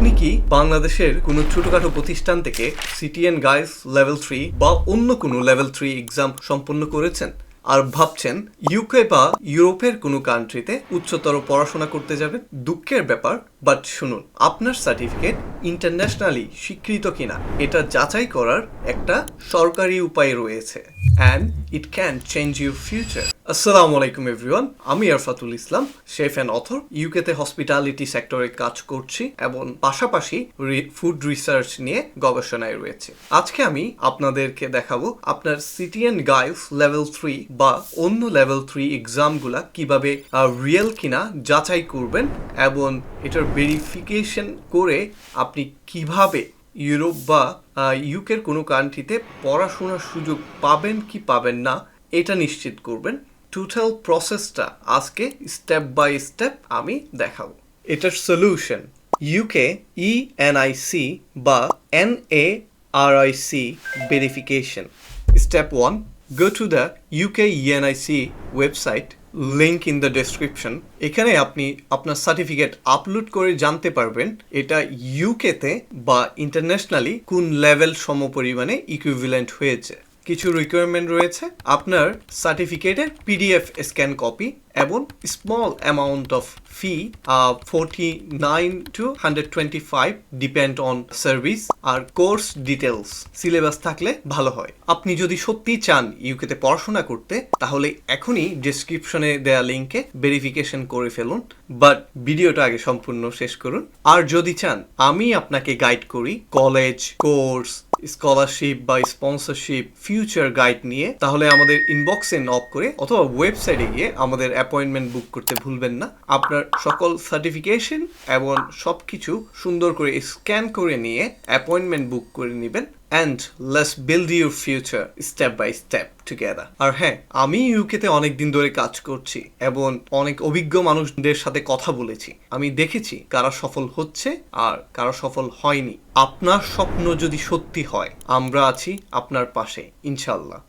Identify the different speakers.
Speaker 1: আপনি কি বাংলাদেশের কোনো ছোটখাটো প্রতিষ্ঠান থেকে সিটিএন গাইস লেভেল থ্রি বা অন্য কোনো লেভেল থ্রি এক্সাম সম্পন্ন করেছেন? আর ভাবছেন ইউকে বা ইউরোপের কোনো কান্ট্রিতে উচ্চতর পড়াশোনা করতে যাবেন? দুঃখের ব্যাপার বাট শুনুন, আপনার সার্টিফিকেট ইন্টারন্যাশনালি স্বীকৃত কিনা, এটা যাচাই করার একটা সরকারি উপায় রয়েছে and it can change your future আসসালামু আলাইকুম, এভরিওয়ান। আমি Arfatul Islam, chef and author. ইউকেতে হসপিটালিটি সেক্টরে কাজ করছি এবং পাশাপাশি ফুড রিসার্চ নিয়ে গবেষণায় রয়েছে। আজকে আমি আপনাদেরকে দেখাবো আপনার সিটিএন গাইলস লেভেল থ্রি বা অন্য লেভেল থ্রি এক্সামগুলা কীভাবে রিয়েল কিনা যাচাই করবেন এবং এটার ভেরিফিকেশন করে আপনি কীভাবে ইউরোপ বা ইউকের কোনো কান্ট্রিতে পড়াশোনার সুযোগ পাবেন কি পাবেন না, এটা নিশ্চিত করবেন। টোটাল প্রসেসটা আজকে স্টেপ বাই স্টেপ আমি দেখাবো। এটার সলিউশন ইউকে ই এনআইসি বা N A R I C verification step one go to the UK ENIC website link in the description এখানে আপনি আপনার সার্টিফিকেট আপলোড করে জানতে পারবেন এটা ইউকেতে বা ইন্টারন্যাশনালি কোন লেভেল সমপরিমাণে ইকুইভ্যালেন্ট হয়েছে। কিছু রিকোয়ারমেন্ট রয়েছে, আপনার সার্টিফিকেটের পিডিএফ স্ক্যান কপি এবং small amount of fee forty nine to hundred twenty five depend on service R course details syllabus থাকলে ভালো হয়। আপনি যদি সত্যি চান ইউকেতে পড়াশোনা করতে, তাহলে এখনই ডিসক্রিপশনে দেয়া লিঙ্কে ভেরিফিকেশন করে ফেলুন বাট ভিডিওটা আগে সম্পূর্ণ শেষ করুন। আর যদি চান, আমি আপনাকে গাইড করি কলেজ কোর্স স্কলারশিপ বা স্পন্সরশিপ ফিউচার গাইড নিয়ে তাহলে আমাদের ইনবক্সে নক করে অথবা ওয়েবসাইটে গিয়ে আমাদের অ্যাপয়েন্টমেন্ট বুক করতে ভুলবেন না। আপনার সকল সার্টিফিকেশন এবং সব কিছু সুন্দর করে স্ক্যান করে নিয়ে অ্যাপয়েন্টমেন্ট বুক করে নেবেন। And let's build your future step by step together আর হ্যাঁ আমি ইউকেতে অনেক দিন ধরে কাজ করছি এবং অনেক অভিজ্ঞ মানুষদের সাথে কথা বলেছি। আমি দেখেছি কারা সফল হচ্ছে আর কারা সফল হয়নি। আপনার স্বপ্ন যদি সত্যি হয়, আমরা আছি আপনার পাশে ইনশাল্লাহ